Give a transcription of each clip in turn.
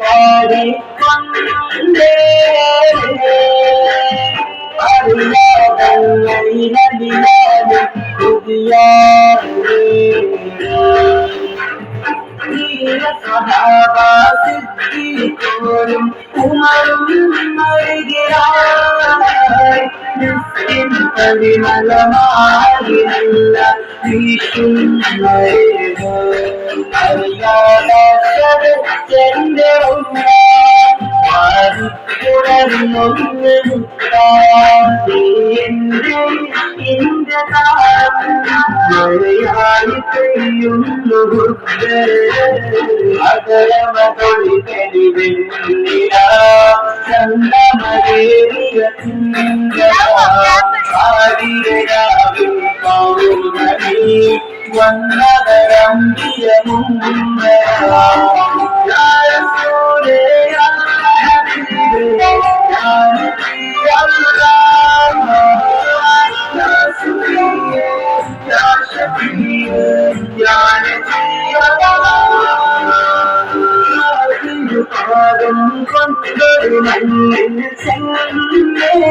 പാടി കൊണ്ടേ ും ഉമരും പരിമലമാകില്ല അറിയാതെ ചെന്റെ ഉമ്മ മഴയായി പെയ്യുന്നു അകലമതൊളി തെളിവെന്നില ചന്ദമരേറിയ ആതിരാവിൽ പൗർണമി വന്നതരമ്പിയ മുമ്പരാ പാദം കൊണ്ടൊരു മണ്ണിൽ എന്തൊരു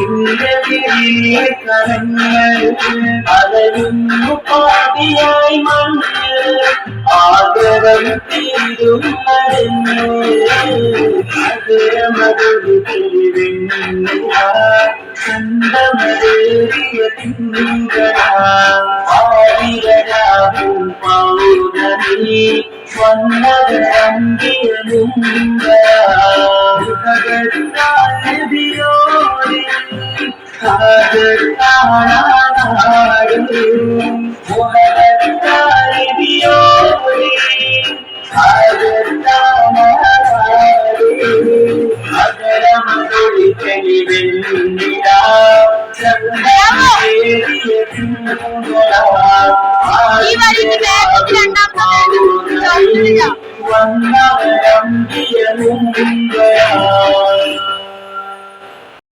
പാടും ശീത് അറിയാതിരുന്നെന്റെ കണ്ണിൽ നോവിന്റെ വിരിയെ അകരമതൊരു തിരിവെന്നില്ല ചന്തമരേറിയ തിങ്കരാവിരരാവും പൗർണമി വന്നതരമ്പിയലും നദിയോടി ഈ വഴിക്ക് ബാക്കിൽ രണ്ടാമത്തെ വന്നവരമ്പിയലും